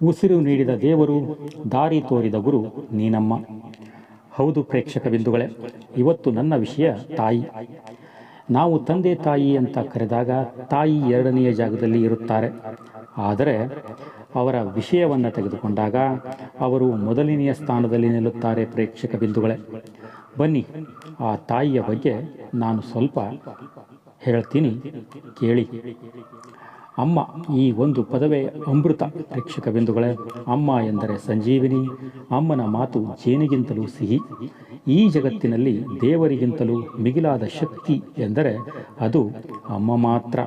ಉಸಿರು ನೀಡಿದ ದೇವರು ದಾರಿ ತೋರಿದ ಗುರು ನೀನಮ್ಮ. ಹೌದು ಪ್ರೇಕ್ಷಕ ಬಿಂದುಗಳೇ, ಇವತ್ತು ನನ್ನ ವಿಷಯ ತಾಯಿ. ನಾವು ತಂದೆ ತಾಯಿ ಅಂತ ಕರೆದಾಗ ತಾಯಿ ಎರಡನೆಯ ಜಾಗದಲ್ಲಿ ಇರುತ್ತಾರೆ. ಆದರೆ ಅವರ ವಿಷಯವನ್ನು ತೆಗೆದುಕೊಂಡಾಗ ಅವರು ಮೊದಲನೆಯ ಸ್ಥಾನದಲ್ಲಿ ನಿಲ್ಲುತ್ತಾರೆ ಪ್ರೇಕ್ಷಕ ಬಿಂದುಗಳೇ. ಬನ್ನಿ, ಆ ತಾಯಿಯ ಬಗ್ಗೆ ನಾನು ಸ್ವಲ್ಪ ಹೇಳ್ತೀನಿ, ಕೇಳಿ. ಅಮ್ಮ, ಈ ಒಂದು ಪದವೇ ಅಮೃತ ಪ್ರೇಕ್ಷಕ ಬಿಂದುಗಳೇ ಅಮ್ಮ ಎಂದರೆ ಸಂಜೀವಿನಿ, ಅಮ್ಮನ ಮಾತು ಜೇನಿಗಿಂತಲೂ ಸಿಹಿ. ಈ ಜಗತ್ತಿನಲ್ಲಿ ದೇವರಿಗಿಂತಲೂ ಮಿಗಿಲಾದ ಶಕ್ತಿ ಎಂದರೆ ಅದು ಅಮ್ಮ ಮಾತ್ರ.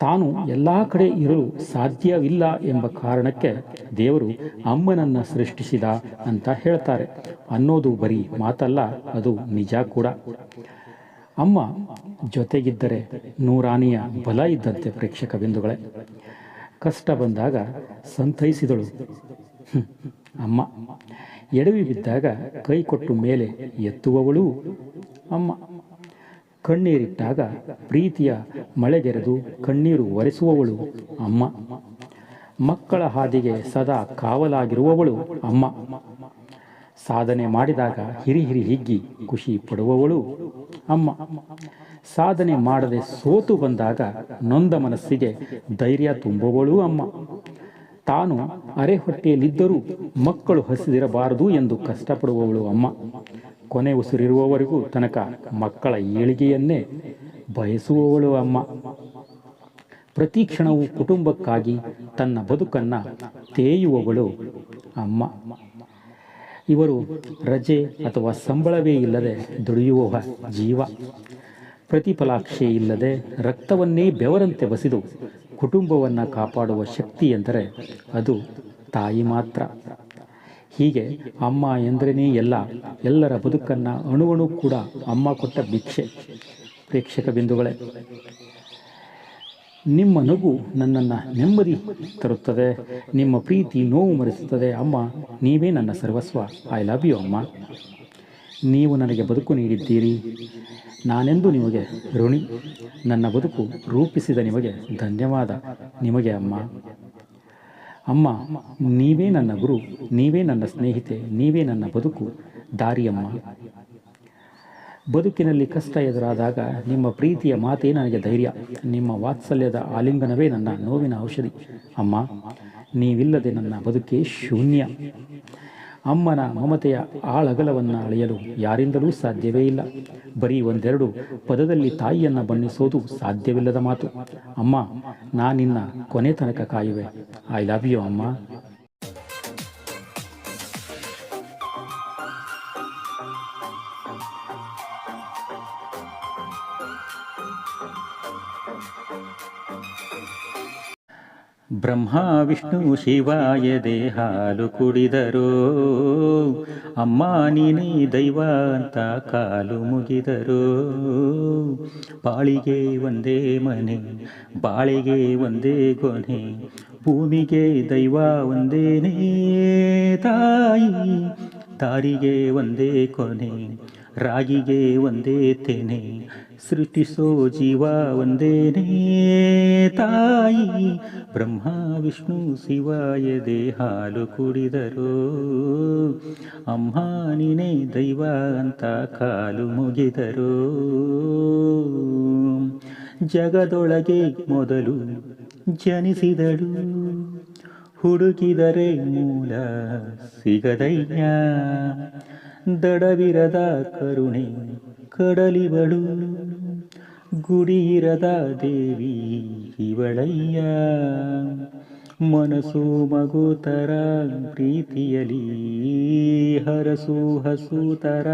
ತಾನು ಎಲ್ಲ ಕಡೆ ಇರಲು ಸಾಧ್ಯವಿಲ್ಲ ಎಂಬ ಕಾರಣಕ್ಕೆ ದೇವರು ಅಮ್ಮನನ್ನ ಸೃಷ್ಟಿಸಿದ ಅಂತ ಹೇಳ್ತಾರೆ. ಅನ್ನೋದು ಬರೀ ಮಾತಲ್ಲ, ಅದು ನಿಜ ಕೂಡ. ಅಮ್ಮ ಜೊತೆಗಿದ್ದರೆ ನೂರಾನಿಯ ಬಲ ಇದ್ದಂತೆ ಪ್ರೇಕ್ಷಕ ಬಿಂದುಗಳೇ. ಕಷ್ಟ ಬಂದಾಗ ಸಂತೈಸಿದಳು. ಅಮ್ಮ, ಎಡವಿ ಬಿದ್ದಾಗ ಕೈ ಕೊಟ್ಟು ಮೇಲೆ ಎತ್ತುವವಳು ಅಮ್ಮ. ಕಣ್ಣೀರಿಟ್ಟಾಗ ಪ್ರೀತಿಯ ಮಳೆಗೆರೆದು ಕಣ್ಣೀರು ಒರೆಸುವವಳು ಅಮ್ಮ. ಮಕ್ಕಳ ಹಾದಿಗೆ ಸದಾ ಕಾವಲಾಗಿರುವವಳು ಅಮ್ಮ. ಸಾಧನೆ ಮಾಡಿದಾಗ ಹಿರಿ ಹಿರಿ ಹಿಗ್ಗಿ ಖುಷಿ ಪಡುವವಳು ಅಮ್ಮ. ಸಾಧನೆ ಮಾಡದೆ ಸೋತು ಬಂದಾಗ ನೊಂದ ಮನಸ್ಸಿಗೆ ಧೈರ್ಯ ತುಂಬುವವಳು ಅಮ್ಮ. ತಾನು ಅರೆ ಹೊಟ್ಟೆಯಲ್ಲಿದ್ದರೂ ಮಕ್ಕಳು ಹಸಿದಿರಬಾರದು ಎಂದು ಕಷ್ಟಪಡುವವಳು ಅಮ್ಮ. ಕೊನೆ ಉಸಿರಿರುವವರೆಗೂ ತನಕ ಮಕ್ಕಳ ಏಳಿಗೆಯನ್ನೇ ಬಯಸುವವಳು ಅಮ್ಮ. ಪ್ರತಿ ಕ್ಷಣವೂ ಕುಟುಂಬಕ್ಕಾಗಿ ತನ್ನ ಬದುಕನ್ನು ತೇಯುವವಳು ಅಮ್ಮ. ಇವರು ರಜೆ ಅಥವಾ ಸಂಬಳವೇ ಇಲ್ಲದೆ ದುಡಿಯುವ ಜೀವ. ಪ್ರತಿಫಲಾಕ್ಷೆ ಇಲ್ಲದೆ ರಕ್ತವನ್ನೇ ಬೆವರಂತೆ ಬಸಿದು ಕುಟುಂಬವನ್ನು ಕಾಪಾಡುವ ಶಕ್ತಿ ಎಂದರೆ ಅದು ತಾಯಿ ಮಾತ್ರ. ಹೀಗೆ ಅಮ್ಮ ಎಂದ್ರೇ ಎಲ್ಲ, ಎಲ್ಲರ ಬದುಕನ್ನು ಅಣುವಣು ಕೂಡ ಅಮ್ಮ ಕೊಟ್ಟ ಭಿಕ್ಷೆ. ಪ್ರೇಕ್ಷಕ ಬಿಂದುಗಳೇ ನಿಮ್ಮ ನಗು ನನ್ನನ್ನು ನೆಮ್ಮದಿ ತರುತ್ತದೆ, ನಿಮ್ಮ ಪ್ರೀತಿ ನೋವು ಮರೆಸುತ್ತದೆ. ಅಮ್ಮ, ನೀವೇ ನನ್ನ ಸರ್ವಸ್ವ. ಐ ಲವ್ ಯು ಅಮ್ಮ. ನೀವು ನನಗೆ ಬದುಕು ನೀಡಿದ್ದೀರಿ. ನಾನೆಂದು ನಿಮಗೆ ಋಣಿ, ನನ್ನ ಬದುಕು ರೂಪಿಸಿದ ನಿಮಗೆ ಧನ್ಯವಾದ. ನಿಮಗೆ, ಅಮ್ಮ. ಅಮ್ಮ, ನೀವೇ ನನ್ನ ಗುರು, ನೀವೇ ನನ್ನ ಸ್ನೇಹಿತೆ, ನೀವೇ ನನ್ನ ಬದುಕು. ದಾರಿಯಮ್ಮ ಬದುಕಿನಲ್ಲಿ ಕಷ್ಟ ಎದುರಾದಾಗ ನಿಮ್ಮ ಪ್ರೀತಿಯ ಮಾತೇ ನನಗೆ ಧೈರ್ಯ. ನಿಮ್ಮ ವಾತ್ಸಲ್ಯದ ಆಲಿಂಗನವೇ ನನ್ನ ನೋವಿನ ಔಷಧಿ. ಅಮ್ಮ, ನೀವಿಲ್ಲದೆ ನನ್ನ ಬದುಕೇ ಶೂನ್ಯ. ಅಮ್ಮನ ಮಮತೆಯ ಆಳಗಲವನ್ನು ಅಳೆಯಲು ಯಾರಿಂದಲೂ ಸಾಧ್ಯವೇ ಇಲ್ಲ. ಬರೀ ಒಂದೆರಡು ಪದದಲ್ಲಿ ತಾಯಿಯನ್ನು ಬಣ್ಣಿಸೋದು ಸಾಧ್ಯವಿಲ್ಲದ ಮಾತು. ಅಮ್ಮ, ನಾನಿನ್ನ ಕೊನೆ ತನಕ ಕಾಯುವೆ. ಐ ಲವ್ ಯು ಅಮ್ಮ. ಬ್ರಹ್ಮ, ವಿಷ್ಣು, ಶಿವಾಯ ಹಾಲು ಕುಡಿದರೋ. ಅಮ್ಮ, ನೀನೇ ದೈವ ಅಂತ ಕಾಲು ಮುಗಿದರೋ. ಬಾಳಿಗೆ ಒಂದೇ ಮನೆ, ಬಾಳಿಗೆ ಒಂದೇ ಕೊನೆ, ಭೂಮಿಗೆ ದೈವ ಒಂದೇನೇ ತಾಯಿ. ದಾರಿಗೆ ಒಂದೇ ಕೊನೆ, ರಾಗಿಗೆ ಒಂದೇ ತೆನೆ, ಸೃಷ್ಟಿಸೋ ಜೀವ ಒಂದೇನೇ. ತಾಯಿ, ಬ್ರಹ್ಮ, ವಿಷ್ಣು, ಶಿವಾಯ ದೇಹಾಲು ಕುಡಿದರು. ಅಮ್ಮ ನೀನೇ ದೈವ ಅಂತ ಕಾಲು ಮುಗಿದರು. ಜಗದೊಳಗೆ ಮೊದಲು ಜನಿಸಿದಳು. ಹುಡುಕಿದರೆ ಮೂಲ ಸಿಗದೈನ್ಯ. ದಡವಿರದ ಕರುಣೆ ಕಡಲಿವಳು. ಗುಡಿಯಿರದ ದೇವಿ ಇವಳಯ್ಯ. ಮನಸ್ಸು ಮಗುತರ ಪ್ರೀತಿಯಲಿ ಹರಸು ಹಸುತರ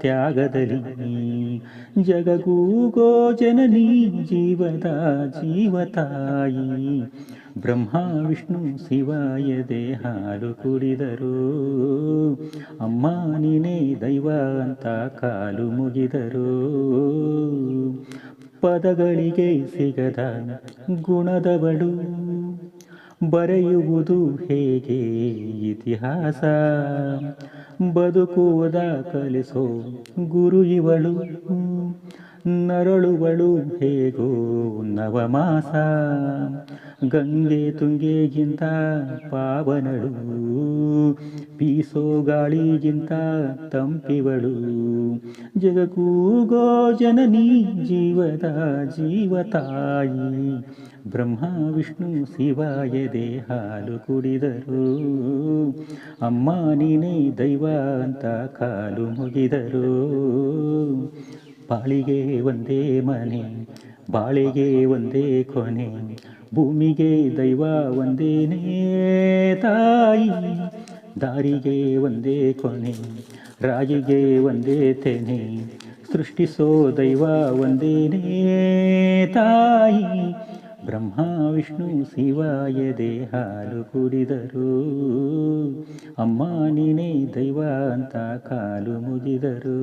ತ್ಯಾಗದಲಿ ತ್ಯಾಗದಲ್ಲಿ. ಜಗಗೂ ಜನನಿ ಜೀವದ ಜೀವತಾಯಿ. ಬ್ರಹ್ಮ ವಿಷ್ಣು ಶಿವಾಯದೆ ಹಾಲು ಕುಡಿದರು. ಅಮ್ಮ ನೀನೇ ದೈವ ಅಂತ ಕಾಲು ಮುಗಿದರು. ಪದಗಳಿಗೆ ಸಿಗದ ಗುಣದವಳು, ಬರೆಯುವುದು ಹೇಗೆ ಇತಿಹಾಸ? ಬದುಕುವುದ ಕಲಿಸೋ ಗುರು ಇವಳು ನರಳುವಳು ಹೇಗೋ ನವಮಾಸ ಗಂಗೆ ತುಂಗೆಗಿಂತ ಪಾವನಳು ಪೀಸೋ ಗಾಳಿಗಿಂತ ತಂಪಿವಳು. ಜಗಕೂಗೋ ಜನನಿ ಜೀವದ ಜೀವತಾಯಿ, ಬ್ರಹ್ಮ, ವಿಷ್ಣು, ಶಿವಾಯ ದೇಹಾಲು ಕುಡಿದರು. ಅಮ್ಮ ನೀನೇ ದೈವ ಅಂತ ಕಾಲು ಮುಗಿದರು. ಬಾಳಿಗೆ ಒಂದೇ ಮನೆ, ಬಾಳಿಗೆ ಒಂದೇ ಕೊನೆ, ಭೂಮಿಗೆ ದೈವ ಒಂದೇನೇ ತಾಯಿ, ದಾರಿಗೆ ಒಂದೇ ಕೊನೆ, ರಾಗಿಗೆ ಒಂದೇ ತೆನೆ, ಸೃಷ್ಟಿಸೋ ದೈವ ಒಂದೇನೇ ತಾಯಿ. ಬ್ರಹ್ಮ ವಿಷ್ಣು ಶಿವಾಯ ದೇಹಾಲು ಕುಡಿದರು. ಅಮ್ಮ ನೀನೇ ದೈವ ಅಂತ ಕಾಲು ಮುಗಿದರು.